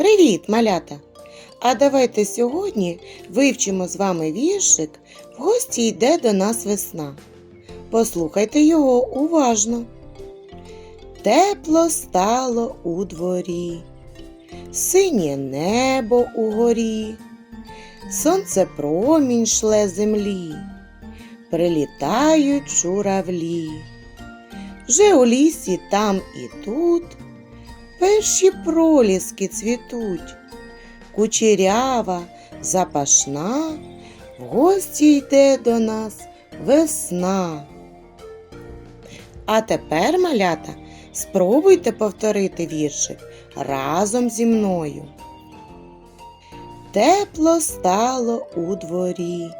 Привіт, малята! А давайте сьогодні вивчимо з вами віршик В гості йде до нас весна. Послухайте його уважно. Тепло стало у дворі, синє небо угорі, сонце промінь шле землі, прилітають журавлі. Вже у лісі там і тут перші проліски цвітуть, кучерява, запашна, в гості йде до нас весна. А тепер, малята, спробуйте повторити віршик разом зі мною. Тепло стало у дворі,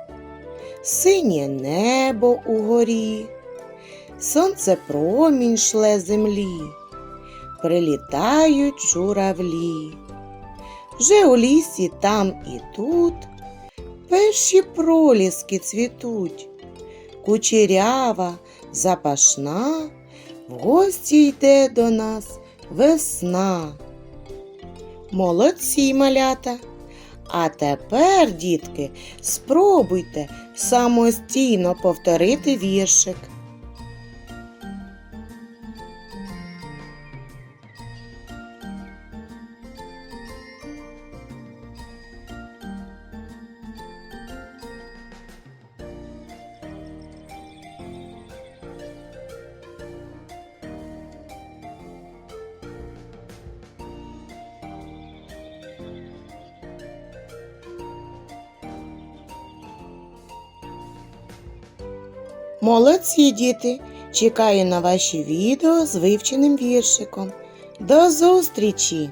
синє небо угорі, сонце промінь шле землі прилітають журавлі. Вже у лісі там і тут перші проліски цвітуть, кучерява, запашна, в гості йде до нас весна. Молодці малята! А тепер, дітки, спробуйте самостійно повторити віршик. Молодці діти! Чекаю на ваші відео з вивченим віршиком. До зустрічі!